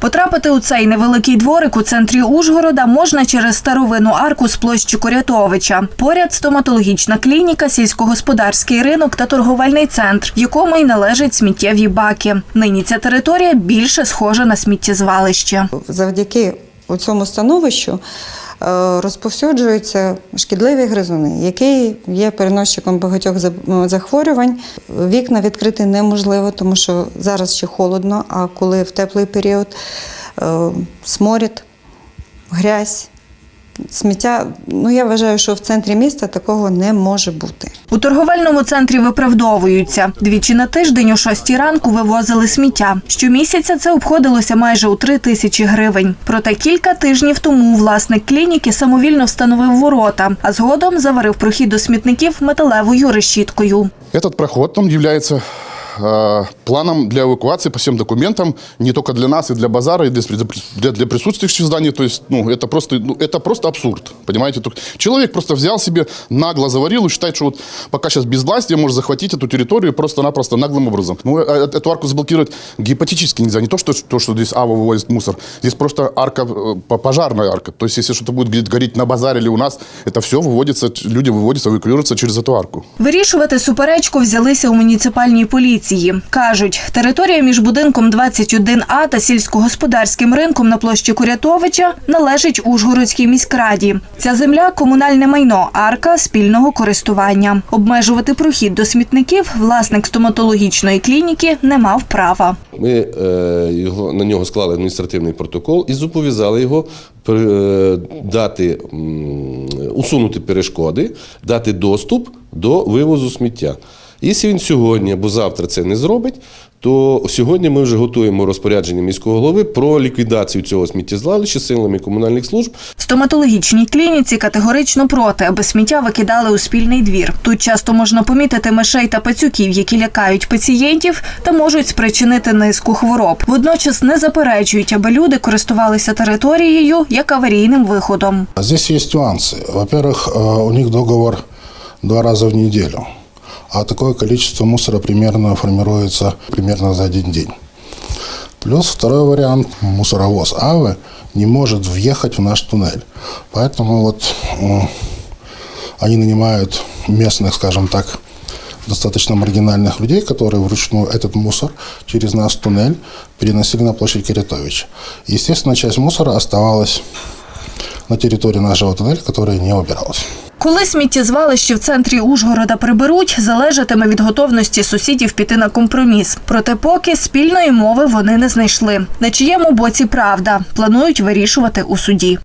Потрапити у цей невеликий дворик у центрі Ужгорода можна через старовину арку з площі Корятовича. Поряд стоматологічна клініка, сільськогосподарський ринок та торговельний центр, якому й належать сміттєві баки. Нині ця територія більше схожа на сміттєзвалище. Завдяки цьому становищу розповсюджуються шкідливі гризуни, які є переносчиком багатьох захворювань. Вікна відкрити неможливо, тому що зараз ще холодно, а коли в теплий період е, сморід, грязь, сміття. Ну я вважаю, що в центрі міста такого не може бути. У торговельному центрі виправдовуються. Двічі на тиждень о 6 ранку вивозили сміття. Щомісяця це обходилося майже у 3 тисячі гривень. Проте кілька тижнів тому власник клініки самовільно встановив ворота, а згодом заварив прохід до смітників металевою решіткою. Этот проход, он является э, планом для эвакуации по всем документам, не только для нас, и для базара, и для, для, для присутствующих в здании. То есть, ну, это просто, ну, это просто абсурд, понимаете? Только Человек просто взял себе, нагло заварил и считает, что вот пока сейчас безвластие может захватить эту территорию просто-напросто наглым образом. Ну, э, э, эту арку заблокировать гипотетически нельзя. Не то, что, то, что здесь АВА вывозит мусор. Здесь просто арка, э, по- пожарная арка. То есть, если что-то будет где-то гореть на базаре или у нас, это все выводится, люди выводятся, эвакуируются через эту арку. Вирішувати суперечку взялися у муніципальній поліції. Кажуть, територія між будинком 21А та сільськогосподарським ринком на площі Курятовича належить Ужгородській міськраді. Ця земля комунальне майно, арка спільного користування. Обмежувати прохід до смітників власник стоматологічної клініки не мав права. Ми е, його, на нього склали адміністративний протокол і зобов'язали його е, дати, усунути перешкоди, дати доступ до вивозу сміття. Якщо він сьогодні або завтра це не зробить, то сьогодні ми вже готуємо розпорядження міського голови про ліквідацію цього сміттєзвалища силами комунальних служб В стоматологічній клініці категорично проти, аби сміття викидали у спільний двір. Тут часто можна помітити мишей та пацюків, які лякають пацієнтів та можуть спричинити низку хвороб. Водночас не заперечують, аби люди користувалися територією як аварійним виходом. А Здесь есть нюансы. Во-первых, э, у них договор два раза в неделю, А такое количество мусора примерно формируется примерно за один день. Плюс второй вариант – мусоровоз АВы не может въехать в наш туннель. Поэтому вот они нанимают местных, скажем так, достаточно маргинальных людей, которые вручную этот мусор через наш туннель переносили на площадь Киритовича. Естественно, часть мусора оставалась на территории нашего туннеля, которая не убиралась. Коли сміттєзвалище в центрі Ужгорода приберуть, залежатиме від готовності сусідів піти на компроміс. Проте поки спільної мови вони не знайшли. На чиєму боці правда планують вирішувати у суді.